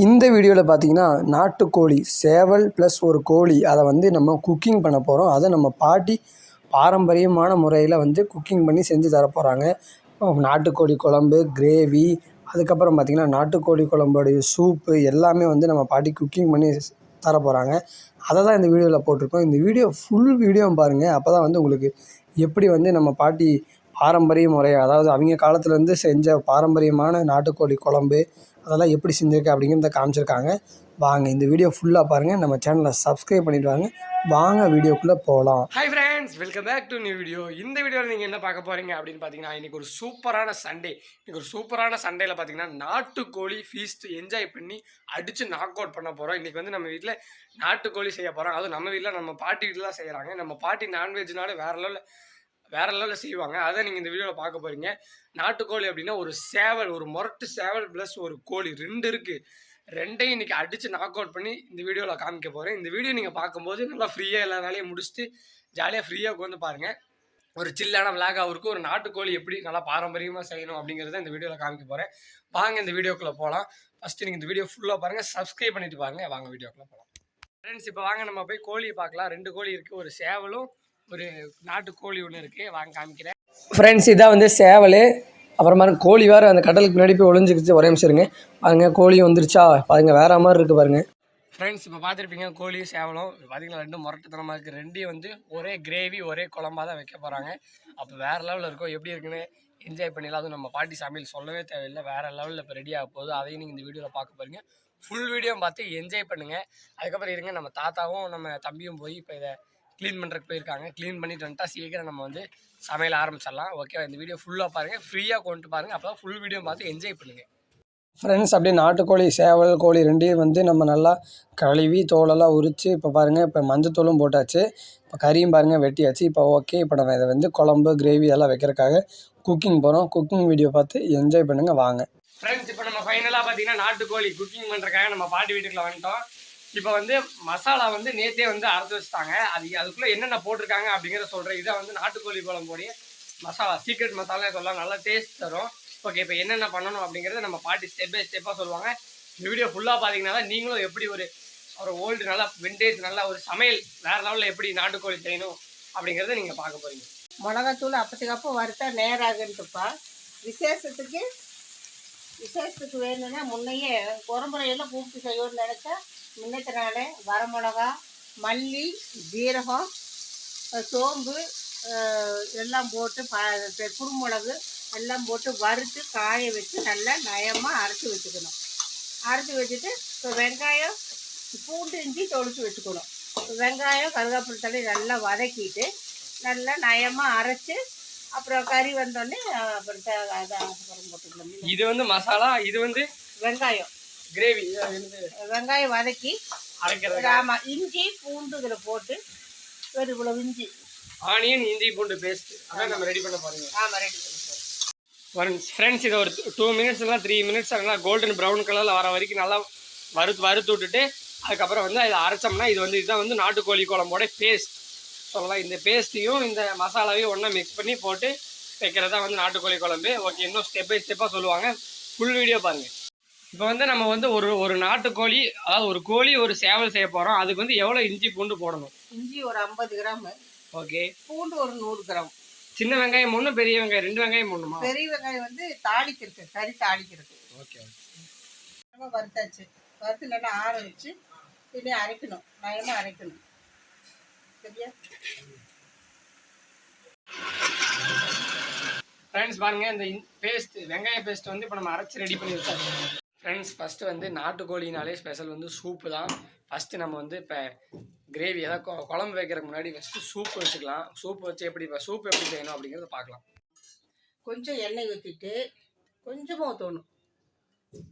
இந்த வீடியோவில் பார்த்தீங்கன்னா நாட்டுக்கோழி சேவல் ப்ளஸ் ஒரு கோழி அதை வந்து நம்ம குக்கிங் பண்ண போகிறோம் அதை நம்ம பாட்டி பாரம்பரியமான முறையில் வந்து குக்கிங் பண்ணி செஞ்சு தர போகிறாங்க நாட்டுக்கோழி குழம்பு கிரேவி அதுக்கப்புறம் பார்த்திங்கன்னா நாட்டுக்கோழி குழம்போடைய சூப்பு எல்லாமே வந்து நம்ம பாட்டி குக்கிங் பண்ணி தர போகிறாங்க அதை தான் இந்த வீடியோவில் போட்டிருக்கோம். இந்த வீடியோ ஃபுல் வீடியோ பாருங்கள் அப்போ தான் வந்து உங்களுக்கு எப்படி வந்து நம்ம பாட்டி பாரம்பரிய முறை அதாவது அவங்க காலத்துலேருந்து செஞ்ச பாரம்பரியமான நாட்டுக்கோழி குழம்பு அதெல்லாம் எப்படி செஞ்சுருக்கு அப்படிங்கிறத காமிச்சிருக்காங்க. வாங்க இந்த வீடியோ ஃபுல்லாக பாருங்கள் நம்ம சேனலை சப்ஸ்கிரைப் பண்ணிட்டு வாங்க. வாங்க வீடியோக்குள்ளே போகலாம் hi friends welcome back to new video இந்த வீடியோவில் நீங்கள் என்ன பார்க்க போகிறீங்க அப்படின்னு பார்த்தீங்கன்னா இன்றைக்கி ஒரு சூப்பரான சண்டே இன்றைக்கி ஒரு சூப்பரான சண்டேயில் பார்த்தீங்கன்னா நாட்டுக்கோழி ஃபீஸ்ட் என்ஜாய் பண்ணி அடித்து நாக் அவுட் பண்ண போகிறோம் இன்றைக்கி வந்து நம்ம வீட்டில் நாட்டுக்கோழி செய்ய போகிறோம் அதுவும் நம்ம வீட்டில் நம்ம பாட்டி வீட்டில் தான் செய்கிறாங்க நம்ம பாட்டி நான்வெஜ்னாலே வேற லெவலில் வேற லெவலில் செய்வாங்க. அதை நீங்கள் இந்த வீடியோவில் பார்க்க போகிறீங்க நாட்டுக்கோழி அப்படின்னா ஒரு சேவல் ஒரு முரட்டு சேவல் ப்ளஸ் ஒரு கோழி ரெண்டு இருக்குது ரெண்டையும் இன்னைக்கு அடித்து நாக் அவுட் பண்ணி இந்த வீடியோவில் காமிக்க போகிறேன் இந்த வீடியோ நீங்கள் பார்க்கும்போது நல்லா ஃப்ரீயாக எல்லா வேலையும் முடிச்சுட்டு ஜாலியாக ஃப்ரீயாக உட்காந்து பாருங்கள் ஒரு சில்லான விளாகாக இருக்கும் ஒரு நாட்டுக்கோழி எப்படி நல்லா பாரம்பரியமாக செய்யணும் அப்படிங்கிறத இந்த வீடியோவில் காமிக்க போகிறேன் வாங்க இந்த வீடியோக்குள்ளே போகலாம் ஃபஸ்ட்டு நீங்கள் இந்த வீடியோ ஃபுல்லாக பாருங்கள் சப்ஸ்கிரைப் பண்ணிட்டு பாருங்கள் வாங்க வீடியோக்குள்ளே போகலாம் ஃப்ரெண்ட்ஸ் இப்போ வாங்க நம்ம போய் கோழியை பார்க்கலாம். ரெண்டு கோழி இருக்குது ஒரு சேவலும் ஒரு நாட்டுக்கோழி ஒன்று இருக்குது வாங்க காமிக்கிறேன். ஃப்ரெண்ட்ஸ் இதான் வந்து சேவல். அப்புறமா கோழி வேறு அந்த கடலுக்கு பின்னாடி போய் ஒளிஞ்சிக்கிச்சு. ஒரே நிமிஷம் இருங்க. பாருங்க கோழி வந்துருச்சா? பாருங்க வேற மாதிரி இருக்குது பாருங்க. ஃப்ரெண்ட்ஸ் இப்போ பார்த்துருப்பீங்க கோழி சேவலும். பார்த்தீங்களா ரெண்டும் முரட்டுத்தனமாக இருக்குது ரெண்டையும் வந்து ஒரே கிரேவி ஒரே குழம்பா தான் வைக்க போகிறாங்க அப்போ வேறு லெவலில் இருக்கும் எப்படி இருக்குன்னு என்ஜாய் பண்ணிடலாம். அதுவும் நம்ம பாட்டி சமையல் சொல்லவே தேவையில்லை. வேறு லெவலில் இப்போ ரெடி ஆக போகுது. அதையும் நீங்கள் இந்த வீடியோவில் பார்க்க போகிறீங்க ஃபுல் வீடியோ பார்த்து என்ஜாய் பண்ணுங்கள் அதுக்கப்புறம் இருங்க நம்ம தாத்தாவும் நம்ம தம்பியும் போய் இப்போ இதை க்ளீன் பண்ணுறதுக்கு போயிருக்காங்க. க்ளீன் பண்ணிட்டு வந்துட்டா சீக்கிரம் நம்ம வந்து சமையல் ஆரம்பிச்சிடலாம். ஓகே இந்த வீடியோ ஃபுல்லாக பாருங்கள் ஃப்ரீயாக கொண்டு பாருங்கள் அப்போ ஃபுல் வீடியோ பார்த்து என்ஜாய் பண்ணுங்கள் ஃப்ரெண்ட்ஸ் அப்படியே நாட்டுக்கோழி சேவல் கோழி ரெண்டையும் வந்து நம்ம நல்லா கழுவி தோலெல்லாம் உரித்து இப்போ பாருங்கள் இப்போ மஞ்சத்தூளும் போட்டாச்சு. இப்போ கறியும் பாருங்கள் வெட்டியாச்சு. இப்போ ஓகே இப்போ நம்ம இதை வந்து குழம்பு கிரேவி எல்லாம் வைக்கிறதுக்காக குக்கிங் போகிறோம் குக்கிங் வீடியோ பார்த்து என்ஜாய் பண்ணுங்கள் வாங்க. ஃப்ரெண்ட்ஸ் இப்போ நம்ம ஃபைனலாக பார்த்தீங்கன்னா நாட்டுக்கோழி குக்கிங் பண்ணுறக்காக நம்ம பாட்டி வீட்டுக்குள்ள வந்துட்டோம். இப்போ வந்து மசாலா வந்து நேற்றே வந்து அரைச்சி வச்சுட்டாங்க. அது அதுக்குள்ளே என்னென்ன போட்டிருக்காங்க அப்படிங்கிறத சொல்கிறேன் இதை வந்து நாட்டுக்கோழி குழம்போடைய மசாலா சீக்ரெட் மசாலா சொல்லலாம். நல்லா டேஸ்ட் தரும். ஓகே இப்போ என்னென்ன பண்ணணும் அப்படிங்கிறத நம்ம பாட்டி ஸ்டெப் பை ஸ்டெப்பாக சொல்லுவாங்க. இந்த வீடியோ ஃபுல்லாக பார்த்தீங்கன்னா நீங்களும் எப்படி ஒரு ஒரு ஓல்டு நல்லா விண்டேஜ் நல்லா ஒரு சமையல் வேறு லெவலில் எப்படி நாட்டுக்கோழி செய்யணும் அப்படிங்கிறத நீங்கள் பார்க்க போகிறீங்க மிளகாத்தூள் அப்பத்துக்கப்போ வறுத்தா நேராகுன்ட்டுப்பா. விசேஷத்துக்கு விசேஷத்துக்கு வேணும்னா முன்னையே குறமுறையெல்லாம் கூப்பிட்டு செய்யணும்னு நினச்சா முன்னத்த நாளே வரமிளகா மல்லி ஜீரகம் சோம்பு எல்லாம் போட்டு ப குருமிளகு எல்லாம் போட்டு வறுத்து காய வச்சு நல்லா நயமாக அரைச்சி வச்சுக்கணும். அரைச்சி வச்சுட்டு இப்போ வெங்காயம் பூண்டு இஞ்சி தொளிச்சு வச்சுக்கணும். வெங்காயம் கருவேப்பிலை தள்ளி நல்லா வதக்கிட்டு நல்லா நயமாக அரைச்சி அப்புறம் கறி வந்தோடனே அப்புறம் போட்டுக்கலாம். இது வந்து மசாலா இது வந்து வெங்காயம். கிரேவி வெங்காயம் வதக்கி அரைக்கிறது ஆமாம் இஞ்சி பூண்டு இதில் போட்டு ஒரு இவ்வளோ இஞ்சி. ஆனியன் இஞ்சி பூண்டு பேஸ்ட் அதான் நம்ம ரெடி பண்ண போகிறீங்க ஆமாம் ரெடி பண்ணி ஃப்ரெண்ட்ஸ் ஃப்ரெண்ட்ஸ் இதை ஒரு டூ மினிட்ஸ் இல்லை த்ரீ மினிட்ஸ் நல்லா கோல்டன் ப்ரௌன் கலரில் வர வரைக்கும் நல்லா வறுத்து வறுத்து விட்டுட்டு அதுக்கப்புறம் வந்து இதை அரைச்சோம்னா இது வந்து இதுதான் வந்து நாட்டுக்கோழி குழம்போட பேஸ்ட் சொல்லலாம். இந்த பேஸ்ட்டையும் இந்த மசாலாவையும் ஒன்றா மிக்ஸ் பண்ணி போட்டு வைக்கிறது வந்து நாட்டுக்கோழி குழம்பு. ஓகே இன்னும் ஸ்டெப் பை ஸ்டெப்பாக சொல்லுவாங்க. ஃபுல் வீடியோ பாருங்கள் இப்போ வந்து நம்ம வந்து ஒரு ஒரு நாட்டுக்கோழி அதாவது ஒரு கோழி ஒரு சேவல் செய்ய போகிறோம் அதுக்கு வந்து எவ்வளோ இஞ்சி பூண்டு போடணும்? இஞ்சி ஒரு ஐம்பது கிராம். ஓகே. பூண்டு ஒரு நூறு கிராம். சின்ன வெங்காயம் ஒன்று பெரிய வெங்காயம் ரெண்டு வெங்காயம் ஒன்றுமா பெரிய வெங்காயம் வந்து தாளிக்கிறது கறி தாளிக்கிறது ஓகே வறுத்தாச்சு. வறுத்து நல்லா ஆற வச்சு இனி அரைக்கணும். நயமாக அரைக்கணும். சரியா? ஃப்ரெண்ட்ஸ் பாருங்க இந்த பேஸ்ட் வெங்காய பேஸ்ட் வந்து இப்போ நம்ம அரைச்சி ரெடி பண்ணி வச்சாச்சு. ஃப்ரெண்ட்ஸ் ஃபஸ்ட்டு வந்து நாட்டுக்கோழினாலே ஸ்பெஷல் வந்து சூப்பு தான். ஃபஸ்ட்டு நம்ம வந்து இப்போ கிரேவி ஏதாவது கொ- குழம்பு வைக்கிறதுக்கு முன்னாடி ஃபஸ்ட்டு சூப் வச்சுக்கலாம். சூப் வச்சு எப்படி இப்போ சூப் எப்படி செய்யணும் அப்படிங்கிறத பார்க்கலாம். கொஞ்சம் எண்ணெய் ஊற்றிட்டு கொஞ்சமாக ஊற்றணும்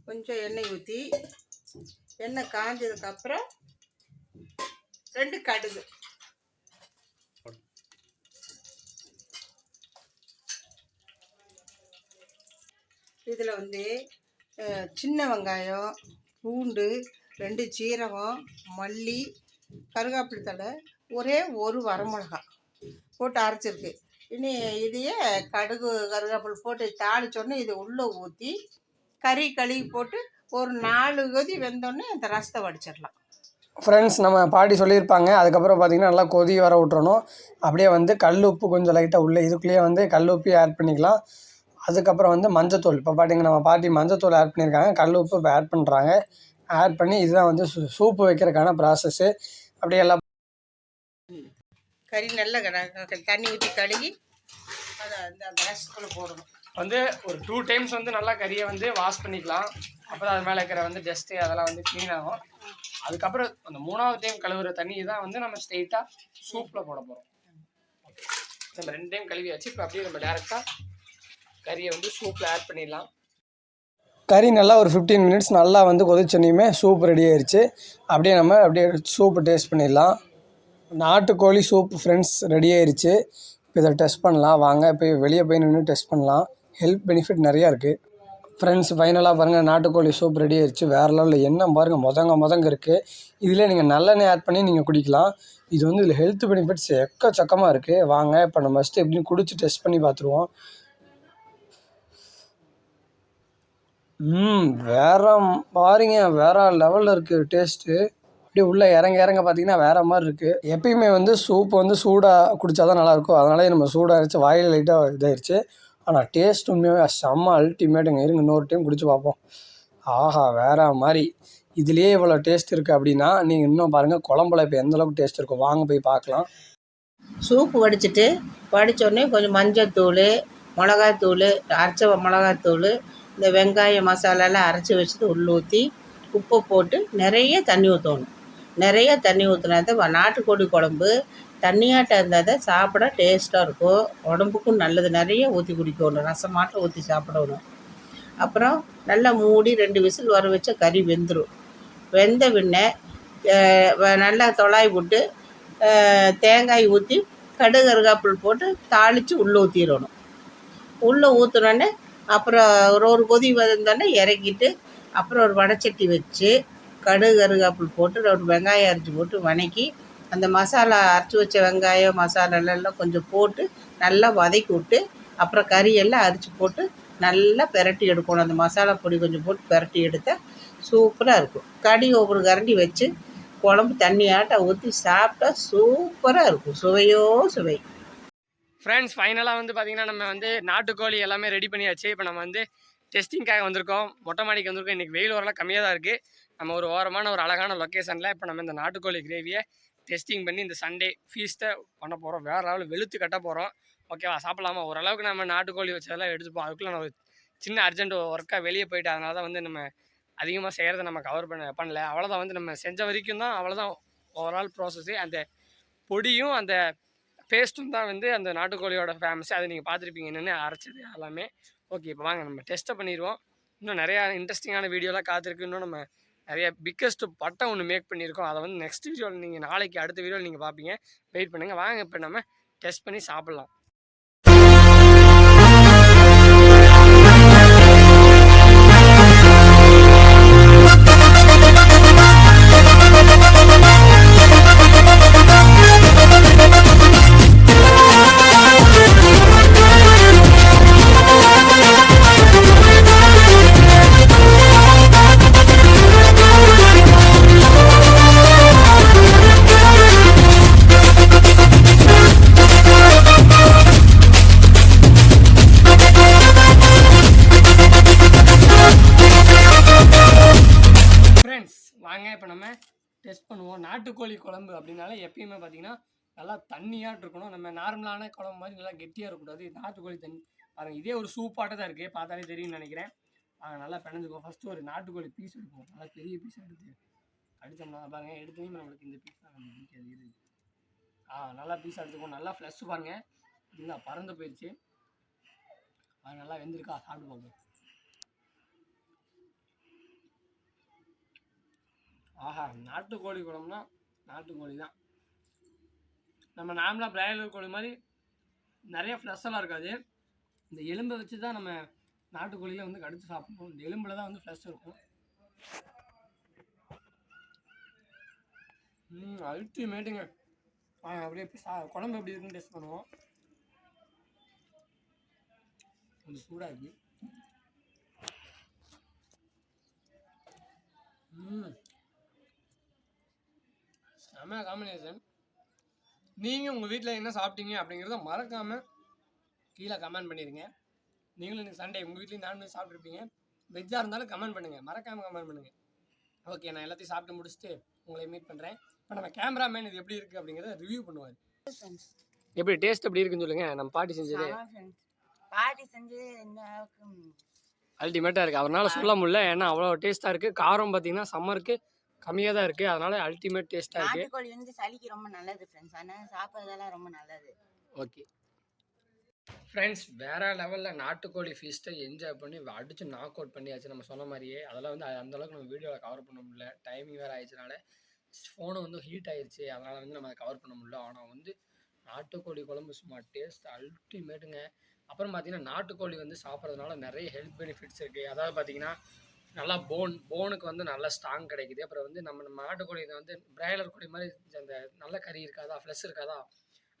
கொஞ்சம் எண்ணெய் ஊற்றி எண்ணெய் காஞ்சதுக்கப்புறம் ரெண்டு கடுகு. இதில் வந்து சின்ன வெங்காயம் பூண்டு ரெண்டு சீரகம் மல்லி கருவேப்பிலை தழை ஒரே ஒரு வரமிளகா போட்டு அரைச்சிருக்கு. இனி இதையே கடுகு கருவேப்பிலை போட்டு தாளிச்சோடனே இதை உள்ளே ஊற்றி கறி கழுவி போட்டு ஒரு நாலு கொதி வெந்தோடனே அந்த ரசத்தை வடிச்சிடலாம். ஃப்ரெண்ட்ஸ் நம்ம பாட்டி சொல்லியிருப்பாங்க அதுக்கப்புறம் பார்த்திங்கன்னா நல்லா கொதி வர விட்றணும் அப்படியே வந்து கல் உப்பு கொஞ்சம் லைட்டாக உள்ளே இதுக்குள்ளேயே வந்து கல் உப்பு ஆட் பண்ணிக்கலாம். அதுக்கப்புறம் வந்து மஞ்சத்தூள். இப்போ பார்த்தீங்கன்னா நம்ம பாட்டி மஞ்சத்தூள் ஆட் பண்ணியிருக்காங்க கல் உப்பு இப்போ ஆட் பண்ணுறாங்க ஆட் பண்ணி இதுதான் வந்து சூ சூப்பு வைக்கிறதுக்கான ப்ராசஸ்ஸு அப்படியே எல்லாம் கறி நல்லா தண்ணி ஊற்றி கழுகி அதை அந்த அந்த ரசத்துக்குள்ளே போடணும். வந்து ஒரு டூ டைம்ஸ் வந்து நல்லா கறியை வந்து வாஷ் பண்ணிக்கலாம். அப்போ அது மேலே இருக்கிற வந்து டஸ்ட்டு அதெல்லாம் வந்து க்ளீன் ஆகும். அதுக்கப்புறம் அந்த மூணாவது டைம் கழுவுற தண்ணி தான் வந்து நம்ம ஸ்ட்ரெயிட்டாக சூப்பில் போட போகிறோம் நம்ம ரெண்டு டைம் கழுவியாச்சு. இப்போ அப்படியே நம்ம டேரெக்டாக கறியை வந்து சூப்பில் ஆட் பண்ணிடலாம். கறி நல்லா ஒரு ஃபிஃப்டீன் மினிட்ஸ் நல்லா வந்து கொதிச்சோன்னையுமே சூப் ரெடி ஆயிடுச்சு அப்படியே நம்ம அப்படியே சூப்பு டேஸ்ட் பண்ணிடலாம். நாட்டுக்கோழி சூப் ஃப்ரெண்ட்ஸ் ரெடி ஆயிடுச்சு இப்போ இதை டெஸ்ட் பண்ணலாம். வாங்க போய் வெளியே போய் நின்று டெஸ்ட் பண்ணலாம். ஹெல்த் பெனிஃபிட் நிறையா இருக்குது ஃப்ரெண்ட்ஸ் ஃபைனலாக பாருங்கள் நாட்டுக்கோழி சூப் ரெடி ஆயிடுச்சு வேறு லெவலில் எண்ணெய் பாருங்கள் முதங்க முதங்க இருக்குது இதில் நீங்கள் நல்லெண்ணெய் ஆட் பண்ணி நீங்கள் குடிக்கலாம். இது வந்து இதில் ஹெல்த் பெனிஃபிட்ஸ் எக்கச்சக்கமாக இருக்குது வாங்க இப்போ நம்ம ஃபஸ்ட்டு எப்படின்னு குடிச்சு டெஸ்ட் பண்ணி பார்த்துருவோம். ம் வேற பாருங்க வேற லெவலில் இருக்குது டேஸ்ட்டு அப்படியே உள்ளே இறங்க இறங்க பார்த்தீங்கன்னா வேற மாதிரி இருக்குது எப்பயுமே வந்து சூப் வந்து சூடாக குடித்தா தான் நல்லாயிருக்கும். அதனாலே நம்ம சூடாக இருந்துச்சு வாயில் லைட்டாக இதாகிடுச்சு ஆனால் டேஸ்ட் உண்மையாகவே செம்ம அல்டிமேட்டுங்க இருங்க இன்னொரு டைம் குடிச்சு பார்ப்போம் ஆஹா வேற மாதிரி. இதுலேயே இவ்வளோ டேஸ்ட் இருக்குது அப்படின்னா நீங்கள் இன்னும் பாருங்கள் குழம்புல இப்போ எந்தளவுக்கு டேஸ்ட் இருக்கும் வாங்க போய் பார்க்கலாம் சூப்பு வடிச்சிட்டு வடித்தோடனே கொஞ்சம் மஞ்சள் தூள் மிளகாய் தூள் அரைச்ச மிளகாய் தூள் இந்த வெங்காய மசாலாலாம் அரைச்சி வச்சது உள்ளூற்றி உப்பை போட்டு நிறைய தண்ணி ஊற்றணும் நிறைய தண்ணி ஊற்றினா தான் நாட்டுக்கோழி குழம்பு தண்ணியாட்டம் இருந்தால் தான் சாப்பிட டேஸ்ட்டாக இருக்கும். உடம்புக்கும் நல்லது. நிறைய ஊற்றி குடிக்கணும். ரசமாட்டம் ஊற்றி சாப்பிடணும். அப்புறம் நல்லா மூடி ரெண்டு விசில் வர வச்ச கறி வெந்துடும் வெந்த பின்ன வ- நல்லா தொளாய் விட்டு தேங்காய் ஊற்றி கடுகு போட்டு தாளித்து உள்ளே ஊற்றிடணும் உள்ளே ஊற்றுனோடனே அப்புறம் ஒரு ஒரு கொதி வந்தோடனே இறக்கிட்டு அப்புறம் ஒரு வடைச்சட்டி வச்சு கடுகு கருகாப்பில் போட்டு ஒரு வெங்காயம் அரைச்சி போட்டு வணக்கி அந்த மசாலா அரைச்சி வச்ச வெங்காயம் மசாலாலெல்லாம் கொஞ்சம் போட்டு நல்லா வதக்கி விட்டு அப்புறம் கறியெல்லாம் அரிச்சு போட்டு நல்லா பெரட்டி எடுக்கணும். அந்த மசாலா பொடி கொஞ்சம் போட்டு பெரட்டி எடுத்தால் சூப்பராக இருக்கும். கடி ஒவ்வொரு கரண்டி வச்சு குழம்பு தண்ணியாட்ட ஊற்றி சாப்பிட்டா சூப்பராக இருக்கும். சுவையோ சுவை. ஃப்ரெண்ட்ஸ் ஃபைனலாக வந்து பார்த்தீங்கன்னா நம்ம வந்து நாட்டுக்கோழி எல்லாமே ரெடி பண்ணியாச்சு. இப்போ நம்ம வந்து டெஸ்டிங்காக வந்திருக்கோம். மொட்டை மாடிக்கு வந்திருக்கோம். இன்றைக்கி வெயில் வரலாம் கம்மியாக தான் இருக்குது நம்ம ஒரு ஓரமான ஒரு அழகான லொக்கேஷனில் இப்போ நம்ம இந்த நாட்டுக்கோழி கிரேவியை டெஸ்டிங் பண்ணி இந்த சண்டே ஃபீஸ்ட்டை பண்ண போகிறோம் வேறு லெவலில் வெளுத்து கட்ட போகிறோம் ஓகேவா சாப்பிடலாமா? ஓரளவுக்கு நம்ம நாட்டுக்கோழி வச்சதெல்லாம் எடுத்துப்போம் அதுக்குள்ளே நான் ஒரு சின்ன அர்ஜென்ட் ஒர்க்காக வெளியே போயிட்டு அதனால தான் வந்து நம்ம அதிகமாக செய்கிறத நம்ம கவர் பண்ண பண்ணல. அவ்வளோதான் வந்து நம்ம செஞ்ச வரைக்கும் தான் அவ்வளோதான் ஓவரால் ப்ராசஸ்ஸு அந்த பொடியும் அந்த பேஸ்ட்டும் தான் வந்து அந்த நாட்டுக்கோழியோட ஃபேமஸ் அதை நீங்கள் பார்த்துருப்பீங்க. என்னென்ன அரைச்சது எல்லாமே. ஓகே இப்போ வாங்க நம்ம டெஸ்ட்டை பண்ணிடுவோம் இன்னும் நிறையா இன்ட்ரெஸ்டிங்கான வீடியோலாம் காத்திருக்கு. இன்னும் நம்ம நிறைய பிக்கஸ்ட் பட்டம் ஒன்று மேக் பண்ணியிருக்கோம். அதை வந்து நெக்ஸ்ட் வீடியோவில் நீங்கள் நாளைக்கு அடுத்த வீடியோவில் நீங்கள் பார்ப்பீங்க. வெயிட் பண்ணுங்கள் வாங்க இப்போ நம்ம டெஸ்ட் பண்ணி சாப்பிட்லாம். நாட்டுக்கோழி குழம்பு அப்படின்னாலே எப்பயுமே பார்த்தீங்கன்னா நல்லா தண்ணியாட்டு இருக்கணும். நம்ம நார்மலான குழம்பு மாதிரி நல்லா கெட்டியாக இருக்கக்கூடாது. நாட்டுக்கோழி தண்ணி பாருங்க இதே ஒரு சூப்பாட்ட தான் இருக்குது பார்த்தாலே தெரியும்னு நினைக்கிறேன். வாங்க நல்லா பிணைஞ்சுக்கோ. ஃபஸ்ட்டு ஒரு நாட்டுக்கோழி பீஸ் எடுப்போம். நல்லா பெரிய பீஸ் எடுத்து அடித்தோம்னா பாருங்கள் எடுத்தோம் நம்மளுக்கு இந்த பீஸ் தான் நம்ம பிடிக்காது இது. ஆ நல்லா பீஸ் எடுத்துக்கோ. நல்லா ஃப்ளஷ் பாருங்கள் இல்லை பறந்து போயிடுச்சு அது நல்லா வெந்திருக்கா. சாப்பிட்டு பார்ப்போம் ஆஹா நாட்டுக்கோழி குழம்புனா நாட்டுக்கோழி தான். நம்ம நார்மலாக பிராய்லர் கோழி மாதிரி நிறைய ஃப்ளஷ் இருக்காது. இந்த எலும்பை வச்சு தான் நம்ம நாட்டுக்கோழியில் வந்து கடித்து சாப்பிடணும். இந்த எலும்பில் தான் வந்து ஃப்ளஷ் இருக்கும். ம் அல்டிமேட்டுங்க ஆ அப்படியே எப்படி சா குழம்பு எப்படி இருக்குன்னு டேஸ்ட் பண்ணுவோம். கொஞ்சம் சூடாக ம். செம்ம காம்பினேஷன் நீங்கள் உங்கள் வீட்டில் என்ன சாப்பிட்டீங்க அப்படிங்கிறத மறக்காமல் கீழே கமெண்ட் பண்ணிடுங்க நீங்களும் இன்னைக்கு சண்டே உங்கள் வீட்லேயும் நான்வெஜ் சாப்பிட்ருப்பீங்க வெஜ்ஜாக இருந்தாலும் கமெண்ட் பண்ணுங்கள் மறக்காமல் கமெண்ட் பண்ணுங்கள் ஓகே நான் எல்லாத்தையும் சாப்பிட்டு முடிச்சுட்டு உங்களை மீட் பண்ணுறேன் இப்போ நம்ம கேமராமேன் இது எப்படி இருக்குது அப்படிங்கிறத ரிவ்யூ பண்ணுவார். எப்படி டேஸ்ட் எப்படி இருக்குன்னு சொல்லுங்கள் நம்ம பாட்டி செஞ்சது. பாட்டி செஞ்சு இந்த அளவுக்கு. ம், அல்டிமேட்டாக இருக்குது அவரால் சொல்ல முடியல. ஏன்னா அவ்வளோ டேஸ்ட்டாக இருக்குது காரம் பார்த்தீங்கன்னா சம்மருக்கு கம்மியாக தான் இருக்குது அதனால அல்டிமேட் டேஸ்ட்டாக இருக்குது நாட்டுக்கோழி வந்து சளிக்கு ரொம்ப நல்லது ஃப்ரெண்ட்ஸ் ஆனால் சாப்பிட்றதெல்லாம் ரொம்ப நல்லது. ஓகே ஃப்ரெண்ட்ஸ் வேற லெவலில் நாட்டுக்கோழி ஃபீஸ்ட்டை என்ஜாய் பண்ணி அடித்து நாக் அவுட் பண்ணியாச்சு நம்ம சொன்ன மாதிரியே. அதெல்லாம் வந்து அந்த அளவுக்கு நம்ம வீடியோவில் கவர் பண்ண முடியல. டைமிங் வேறு ஆயிடுச்சுனால ஃபோனு வந்து ஹீட் ஆயிடுச்சு. அதனால் வந்து நம்ம கவர் பண்ண முடியல. ஆனால் வந்து நாட்டுக்கோழி குழம்பு சும்மா டேஸ்ட் அல்டிமேட்டுங்க அப்புறம் பார்த்தீங்கன்னா நாட்டுக்கோழி வந்து சாப்பிட்றதுனால நிறைய ஹெல்த் பெனிஃபிட்ஸ் இருக்குது அதாவது பார்த்தீங்கன்னா நல்லா போன் போனுக்கு வந்து நல்ல ஸ்ட்ராங் கிடைக்குது. அப்புறம் வந்து நம்ம நம்ம நாட்டுக்கோழி இதை வந்து பிராய்லர் கோழி மாதிரி அந்த நல்ல கறி இருக்காதா ஃப்ளஷ் இருக்காதா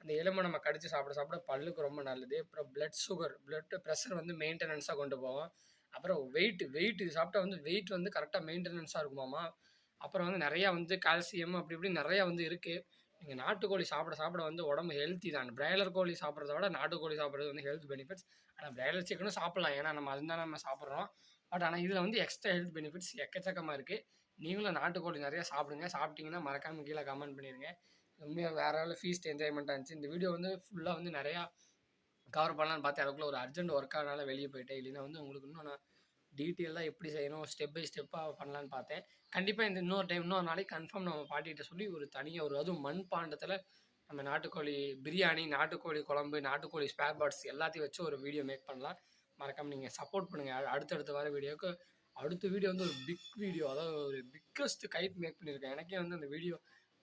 அந்த எலும்பை நம்ம கடிச்சு சாப்பிட சாப்பிட பல்லுக்கு ரொம்ப நல்லது. அப்புறம் பிளட் சுகர் பிளட் ப்ரெஷர் வந்து மெயின்டெனன்ஸாக கொண்டு போவோம் அப்புறம் வெயிட் வெயிட் இது சாப்பிட்டா வந்து வெயிட் வந்து கரெக்டாக மெயின்டெனன்ஸாக இருக்குமாமா? அப்புறம் வந்து நிறையா வந்து கால்சியம் அப்படி இப்படி நிறையா வந்து இருக்குது நீங்கள் நாட்டுக்கோழி சாப்பிட சாப்பிட வந்து உடம்பு ஹெல்த்தி தான். பிராய்லர் கோழி சாப்பிட்றத விட நாட்டுக்கோழி சாப்பிட்றது வந்து ஹெல்த் பெனிஃபிட்ஸ் ஆனால் பிராய்லர் சிக்கனும் சாப்பிட்லாம். ஏன்னா நம்ம அதுதான் நம்ம சாப்பிட்றோம். பட் ஆனால் இதில் வந்து எக்ஸ்ட்ரா ஹெல்த் பெனிஃபிட்ஸ் எக்கச்சக்கமாக இருக்குது நீங்களும் நாட்டுக்கோழி நிறையா சாப்பிடுங்க. சாப்பிட்டீங்கன்னா மறக்காமல் கீழே கமெண்ட் பண்ணிடுங்க. உண்மையாக வேற லெவலில் ஃபீஸ்ட் என்ஜாய்மெண்ட்டாக இருந்துச்சு. இந்த வீடியோ வந்து ஃபுல்லாக வந்து நிறையா கவர் பண்ணலான்னு பார்த்தேன். அதுக்குள்ள ஒரு அர்ஜென்ட் ஒர்க் ஆனால வெளியே போயிட்டேன். இல்லைன்னா வந்து உங்களுக்கு இன்னும் நான் டீட்டெயிலாக எப்படி செய்யணும் ஸ்டெப் பை ஸ்டெப்பாக பண்ணலான்னு பார்த்தேன். கண்டிப்பாக இந்த இன்னொரு டைம் இன்னொரு நாளைக்கு கன்ஃபார்ம் நம்ம பாட்டிகிட்ட சொல்லி ஒரு தனியாக ஒரு அதுவும் மண் பாண்டத்தில் நம்ம நாட்டுக்கோழி பிரியாணி நாட்டுக்கோழி குழம்பு நாட்டுக்கோழி ஸ்பேர் பார்ட்ஸ் எல்லாத்தையும் வச்சு ஒரு வீடியோ மேக் பண்ணலாம். மறக்காம நீங்கள் சப்போர்ட் பண்ணுங்கள் அடுத்தடுத்து வர வீடியோக்கு அடுத்த வீடியோ வந்து ஒரு பிக் வீடியோ அதாவது ஒரு பிக்கஸ்ட் கைட் மேக் பண்ணியிருக்கேன் எனக்கே வந்து அந்த வீடியோ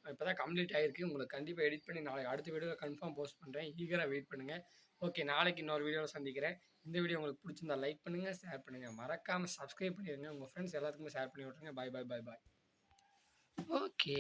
இப்போ தான் கம்ப்ளீட் ஆகிருக்கு உங்களுக்கு கண்டிப்பாக எடிட் பண்ணி நாளைக்கு அடுத்த வீடியோவில் கன்ஃபார்ம் போஸ்ட் பண்ணுறேன் ஈகராக வெயிட் பண்ணுங்கள் ஓகே நாளைக்கு இன்னொரு வீடியோவில் சந்திக்கிறேன். இந்த வீடியோ உங்களுக்கு பிடிச்சிருந்தா லைக் பண்ணுங்கள் ஷேர் பண்ணுங்கள் மறக்காமல் சப்ஸ்கிரைப் பண்ணிடுங்க உங்கள் ஃப்ரெண்ட்ஸ் எல்லாத்துக்குமே ஷேர் பண்ணி விட்ருங்க bye bye bye bye okay